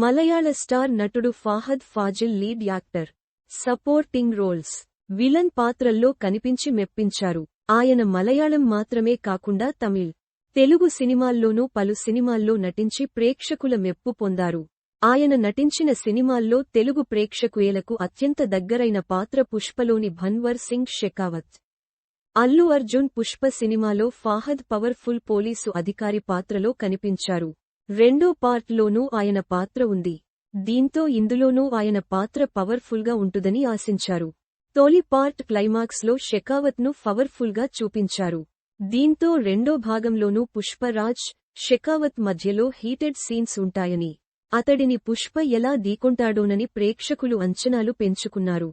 మలయాళ star నటుడు Fahadh Faasil lead actor. Supporting roles. Villain పాత్రల్లో కనిపించి మెప్పించారు. ఆయన మలయాళం మాత్రమే కాకుండా తమిళ్ తెలుగు సినిమాల్లోనూ పలు సినిమాల్లో నటించి ప్రేక్షకుల మెప్పు పొందారు. ఆయన నటించిన సినిమాల్లో తెలుగు ప్రేక్షకులకు అత్యంత దగ్గరైన పాత్ర పుష్పలోని భన్వర్ సింగ్ షెకావత్. అల్లు అర్జున్ పుష్ప సినిమాలో ఫాహద్ పవర్ఫుల్ పోలీసు అధికారి పాత్రలో కనిపించారు. రెండో పార్ట్లోనూ ఆయన పాత్ర ఉంది. దీంతో ఇందులోనూ ఆయన పాత్ర పవర్ఫుల్గా ఉంటుందని ఆశించారు. తొలి పార్ట్ క్లైమాక్స్లో షెకావత్ను పవర్ఫుల్గా చూపించారు. దీంతో రెండో భాగంలోనూ పుష్పరాజ్ షెకావత్ మధ్యలో హీటెడ్ సీన్స్ ఉంటాయని అతడిని పుష్ప ఎలా దీకొంటాడోనని ప్రేక్షకులు అంచనాలు పెంచుకున్నారు.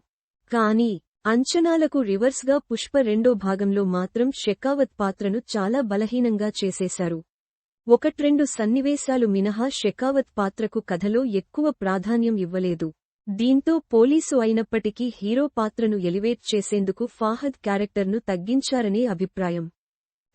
కానీ అంచనాలకు రివర్స్గా పుష్ప రెండో భాగంలో మాత్రం షెకావత్ పాత్రను చాలా బలహీనంగా చేసేశారు. ఒకట్రెండు సన్నివేశాలు మినహా షెకావత్ పాత్రకు కథలో ఎక్కువ ప్రాధాన్యం ఇవ్వలేదు. దీంతో పోలీసు అయినప్పటికీ హీరో పాత్రను ఎలివేట్ చేసేందుకు ఫాహద్ క్యారెక్టర్ను తగ్గించారనే అభిప్రాయం.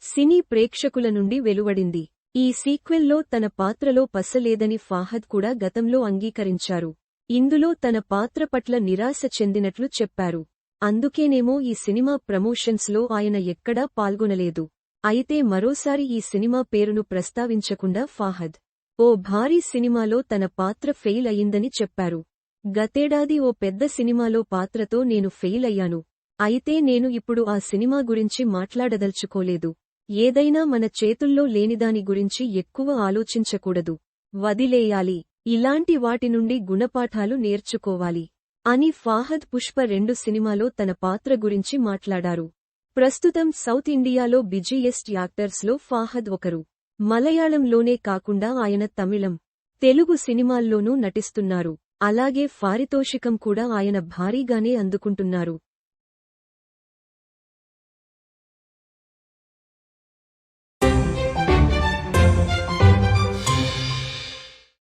సినీ ప్రేక్షకుల నుండి వెలువడింది. ఈ సీక్వెల్లో తన పాత్రలో పసలేదని ఫాహద్ కూడా గతంలో అంగీకరించారు. ఇందులో తన పాత్ర పట్ల నిరాశ చెందినట్లు చెప్పారు. అందుకేనేమో ఈ సినిమా ప్రమోషన్స్లో ఆయన ఎక్కడా పాల్గొనలేదు. అయితే మరోసారి ఈ సినిమా పేరును ప్రస్తావించకుండా ఫాహద్ ఓ భారీ సినిమాలో తన పాత్ర ఫెయిల్ అయిందని చెప్పారు. గతేడాది ఓ పెద్ద సినిమాలో పాత్రతో నేను ఫెయిల్ అయ్యాను. అయితే నేను ఇప్పుడు ఆ సినిమా గురించి మాట్లాడదలుచుకోలేదు. ఏదైనా మన చేతుల్లో లేనిదాని గురించి ఎక్కువ ఆలోచించకూడదు. వదిలేయాలి. ఇలాంటి వాటి నుండి గుణపాఠాలు నేర్చుకోవాలి. అని ఫాహద్ పుష్ప రెండు సినిమాలో తన పాత్ర గురించి మాట్లాడారు. ప్రస్తుతం సౌత్ ఇండియాలో బిజీయెస్ట్ యాక్టర్స్లో ఫాహద్ ఒకరు. మలయాళంలోనే కాకుండా ఆయన తమిళం తెలుగు సినిమాల్లోనూ నటిస్తున్నారు. అలాగే పారితోషికం కూడా ఆయన భారీగానే అందుకుంటున్నారు.